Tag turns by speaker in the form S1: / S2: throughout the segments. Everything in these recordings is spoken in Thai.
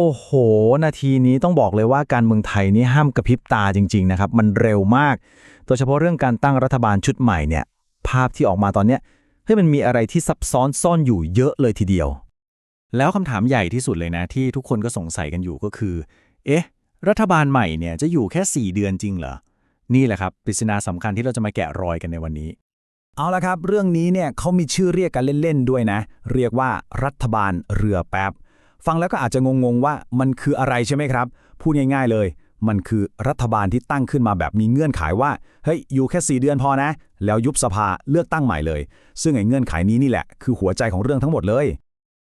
S1: โอ้โห นาทีนี้ต้องบอกเลยว่าการเมืองไทยนี่ห้ามกระพริบตาจริง ๆ นะครับ มันเร็วมาก โดยเฉพาะเรื่องการตั้งรัฐบาลชุดใหม่เนี่ย ภาพที่ออกมาตอนเนี้ยเฮ้ยมันมีอะไรที่ซับซ้อนซ่อนอยู่เยอะเลยทีเดียว
S2: แล้วคำถามใหญ่ที่สุดเลยนะ ที่ทุกคนก็สงสัยกันอยู่ก็คือ เอ๊ะ รัฐบาลใหม่เนี่ยจะอยู่แค่ 4 เดือนจริงเหรอ นี่แหละครับปริศนาสำคัญที่เราจะมาแกะรอยกันในวันนี้
S3: เอาละครับ เรื่องนี้เนี่ยเขามีชื่อเรียกกันเล่นๆด้วยนะ เรียกว่ารัฐบาลเรือแป๊บ ฟังแล้วก็อาจจะงงๆว่ามันคืออะไรใช่ไหมครับ พูดง่ายๆเลย มันคือรัฐบาลที่ตั้งขึ้นมาแบบมีเงื่อนไขว่า เฮ้ย อยู่แค่ 4 เดือนพอนะ แล้วยุบสภาเลือกตั้งใหม่เลย ซึ่งไอ้เงื่อนไขนี้นี่แหละ คือหัวใจของเรื่องทั้งหมดเลย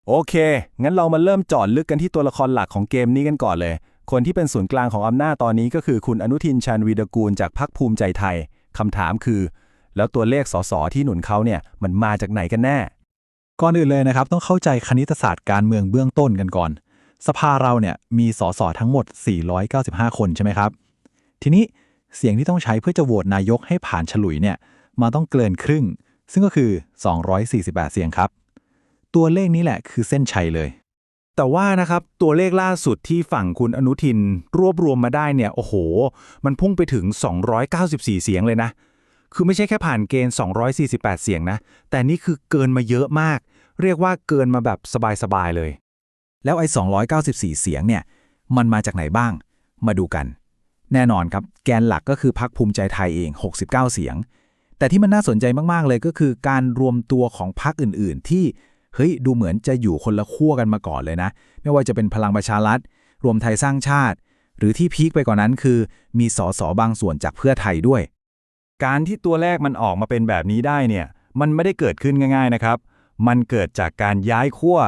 S2: โอเค งั้นเรามาเริ่มจอดลึกกันที่ตัวละครหลักของเกมนี้กันก่อนเลย คนที่เป็นศูนย์กลางของอำนาจตอนนี้ก็คือคุณอนุทินชาญวีรกูลจากพรรคภูมิใจไทยคำถามคือ แล้วตัวเลขสสที่หนุนเขาเนี่ยมันมาจากไหนกันแน่
S4: ก่อนอื่นเลยนะครับ ต้องเข้าใจคณิตศาสตร์การเมืองเบื้องต้นกันก่อน สภาเราเนี่ยมีสสทั้งหมด 495 คนใช่ไหมครับ ทีนี้เสียงที่ต้องใช้เพื่อจะโหวตนายกให้ผ่านฉลุยเนี่ยมาต้องเกินครึ่ง ซึ่งก็คือ 248 เสียงครับ ตัวเลขนี้แหละคือเส้นชัยเลย
S2: แต่ว่านะครับตัวเลขล่าสุดที่ฝั่งคุณอนุทินรวบรวมมาได้เนี่ยโอ้โห มันพุ่งไปถึง 294 เสียงเลยนะคือไม่ใช่แค่ผ่านเกณฑ์ 248 เสียงนะ แต่นี่คือเกินมาเยอะมาก เรียกว่าเกินมาแบบสบายๆเลย
S3: แล้วไอ้ 294 เสียงเนี่ย มันมาจากไหนบ้าง มาดูกัน แน่นอนครับ แกนหลักก็คือพรรคภูมิใจไทยเอง 69 เสียง แต่ที่มันน่าสนใจมากๆเลยก็คือการรวมตัวของพรรคอื่นๆ ที่เฮ้ยดูเหมือนจะอยู่คนละขั้วกันมาก่อนเลยนะ ไม่ว่าจะเป็นพลังประชารัฐ รวมไทยสร้างชาติ หรือที่พีคไปกว่านั้นคือ มีสสบางส่วนจากเพื่อไทยด้วย
S2: การที่ตัวเลขมันออกมาเป็นแบบนี้ได้เนี่ย มันไม่ได้เกิดขึ้นง่าย ๆนะครับ มันเกิดจากการย้ายขั้ว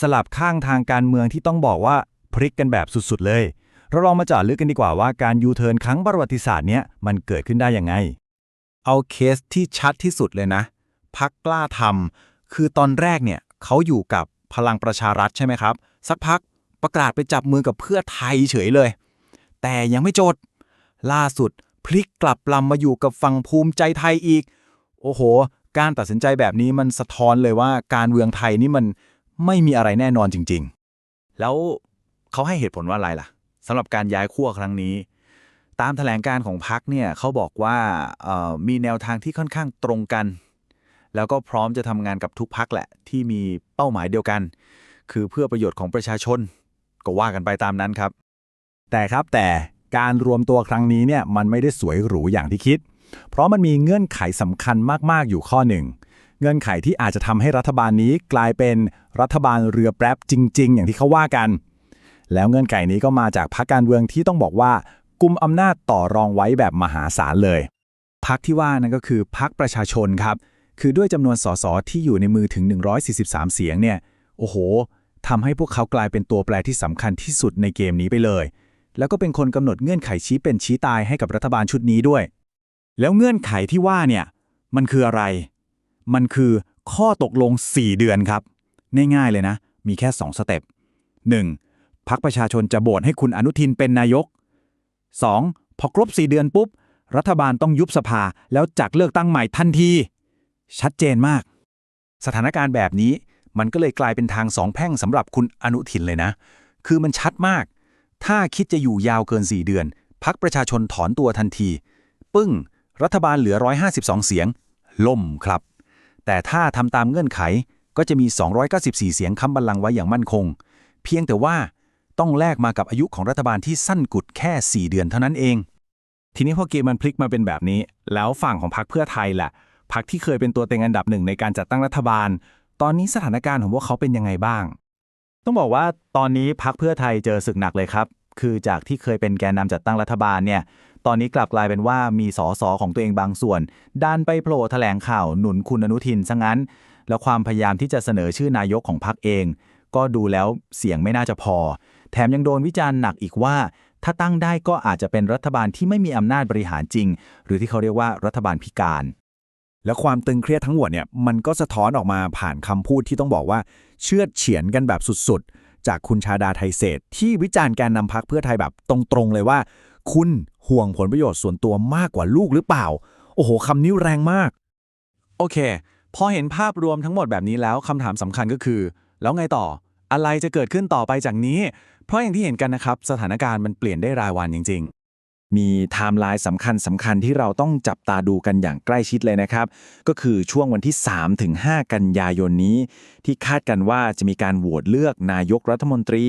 S2: สลับข้างทางการเมืองที่ต้องบอกว่าพลิกกันแบบสุดๆเลย เราลองมาเจาะลึกกันดีกว่าว่าการยูเทิร์นครั้งประวัติศาสตร์เนี้ยมันเกิดขึ้นได้ยังไง
S5: เอาเคสที่ชัดที่สุดเลยนะ พักกล้าทำคือตอนแรกเนี่ยเขาอยู่กับพลังประชารัฐใช่ไหมครับ สักพักประกาศไปจับมือกับเพื่อไทยเฉยเลย แต่ยังไม่จดล่าสุดพลิกกลับลำมาอยู่กับฝั่งภูมิใจไทยอีก โอ้โห การตัดสินใจแบบนี้มันสะท้อนเลยว่าการเมืองไทยนี่มันไม่มีอะไรแน่นอนจริง ๆ
S2: แล้วเขาให้เหตุผลว่าอะไรล่ะสำหรับการย้ายขั้วครั้งนี้ ตามแถลงการของพรรคเนี่ยเขาบอกว่ามีแนวทางที่ค่อนข้างตรงกัน แล้วก็พร้อมจะทำงานกับทุกพรรคแหละ ที่มีเป้าหมายเดียวกัน คือเพื่อประโยชน์ของประชาชน ก็ว่ากันไปตามนั้นครับ
S3: แต่ครับแต่การรวมตัวครั้งนี้เนี่ยมันไม่ได้สวยหรูอย่างที่คิด เพราะมันมีเงื่อนไขสำคัญมาก ๆ อยู่ข้อหนึ่ง เงื่อนไขที่อาจจะทำให้รัฐบาลนี้กลายเป็นรัฐบาลเรือแป๊บจริง ๆ อย่างที่เขาว่ากัน แล้วเงื่อนไขนี้ก็มาจากพรรคการเมืองที่ต้องบอกว่ากุมอำนาจต่อรองไว้แบบมหาศาลเลยพรรคที่ว่านั่นก็คือพรรคประชาชนครับ คือด้วยจำนวนสสที่อยู่ในมือถึง 143 เสียงเนี่ย โอ้โหทำให้พวกเขากลายเป็นตัวแปรที่สำคัญที่สุดในเกมนี้ไปเลย แล้วก็เป็นคนกำหนดเงื่อนไขชี้เป็นชี้ตายให้กับรัฐบาลชุดนี้ด้วย แล้วเงื่อนไขที่ว่าเนี่ยมันคืออะไร มันคือข้อตกลง 4 เดือนครับง่ายๆเลยนะ มีแค่ 2 สเต็ป 1. พักประชาชนจะโบวตให้คุณอนุทินเป็นนายก 2. พอครบ 4 เดือนปุ๊บ รัฐบาลต้องยุบสภาแล้วจักเลือกตั้งใหม่ทันที ชัดเจนมาก
S2: สถานการณ์แบบนี้มันก็เลยกลายเป็นทางสองแพร่งสำหรับคุณอนุทินเลยนะ คือมันชัดมาก ถ้าคิดจะอยู่ยาวเกิน 4 เดือน พักประชาชนถอนตัวทันที ปึ้ง รัฐบาลเหลือ 152 เสียง ล่มครับ แต่ถ้าทำตามเงื่อนไขก็จะมี 294 เสียงค้ำบัลลังก์ไว้อย่างมั่นคง เพียงแต่ว่าต้องแลกมากับอายุของรัฐบาลที่สั้นกุดแค่ 4 เดือนเท่านั้นเอง ทีนี้พอเกมมันพลิกมาเป็นแบบนี้ แล้วฝั่งของพรรคเพื่อไทยแหละพรรคที่เคยเป็นตัวเต็งอันดับหนึ่งในการจัดตั้งรัฐบาล ตอนนี้สถานการณ์ของพวกเขาเป็นยังไงบ้าง ต้องบอกว่าตอนนี้พรรคเพื่อไทยเจอศึกหนักเลยครับ คือจากที่เคยเป็นแกนนำจัดตั้งรัฐบาลเนี่ย ตอนนี้กลับกลายเป็นว่ามีสอสอของตัวเองบางส่วนดันไปโผล่แถลงข่าวหนุนคุณอนุทินซะงั้น แล้วความพยายามที่จะเสนอชื่อนายกของพรรคเอง ก็ดูแล้วเสียงไม่น่าจะพอ แถมยังโดนวิจารณ์หนักอีกว่า ถ้าตั้งได้ก็อาจจะเป็นรัฐบาลที่ไม่มีอำนาจบริหารจริง หรือที่เขาเรียกว่ารัฐบาลพิการ
S3: แล้วความตึงเครียดทั้งหมดเนี่ยมันก็สะท้อนออกมาผ่านคำพูดที่ต้องบอกว่า เชื่อเฉียนกันแบบสุดๆ จากคุณชาดาไทยเศษที่วิจารณ์แกนนำพักเพื่อไทยแบบตรงๆเลยว่า คุณห่วงผลประโยชน์ส่วนตัวมากกว่าลูกหรือเปล่า โอ้โหคำนี้แรงมาก
S2: โอเค พอเห็นภาพรวมทั้งหมดแบบนี้แล้วคำถามสำคัญก็คือ แล้วไงต่อ
S3: อะไรจะเกิดขึ้นต่อไปจากนี้ เพราะอย่างที่เห็นกันนะครับ สถานการณ์มันเปลี่ยนได้รายวันจริง ๆมีไทม์ไลน์สำคัญสำคัญที่เราต้องจับตาดูกันอย่างใกล้ชิดเลยนะครับ ก็คือช่วงวันที่3-5กันยายนนี้ ที่คาดกันว่าจะมีการโหวตเลือกนายกรัฐมนตรี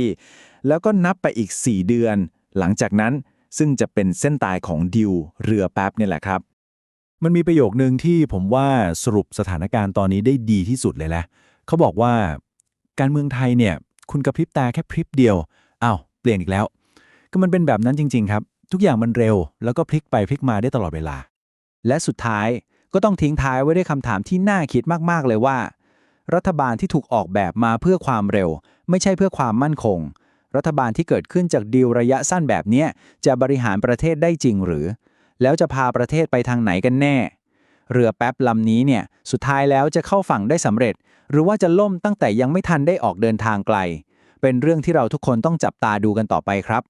S3: แล้วก็นับไปอีก 4 เดือน หลังจากนั้น ซึ่งจะเป็นเส้นตายของดิวเรือแป๊บเนี่ยแหละครับ
S5: มันมีประโยคนึงที่ผมว่าสรุปสถานการณ์ตอนนี้ได้ดีที่สุดเลยแหละเขาบอกว่า การเมืองไทยเนี่ยคุณกระพริบตาแค่พริบเดียวอ้าวเปลี่ยนอีกแล้ว ก็มันเป็นแบบนั้นจริง ๆ ครับ ทุกอย่างมันเร็ว แล้วก็พลิกไปพลิกมาได้ตลอดเวลา
S2: และสุดท้ายก็ต้องทิ้งท้ายไว้ด้วยคำถามที่น่าคิดมากๆเลยว่า รัฐบาลที่ถูกออกแบบมาเพื่อความเร็ว ไม่ใช่เพื่อความมั่นคง รัฐบาลที่เกิดขึ้นจากดีลระยะสั้นแบบนี้จะบริหารประเทศได้จริงหรือ แล้วจะพาประเทศไปทางไหนกันแน่ เรือแป๊บลำนี้เนี่ยสุดท้ายแล้วจะเข้าฝั่งได้สำเร็จ หรือว่าจะล่มตั้งแต่ยังไม่ทันได้ออกเดินทางไกล เป็นเรื่องที่เราทุกคนต้องจับตาดูกันต่อไปครับ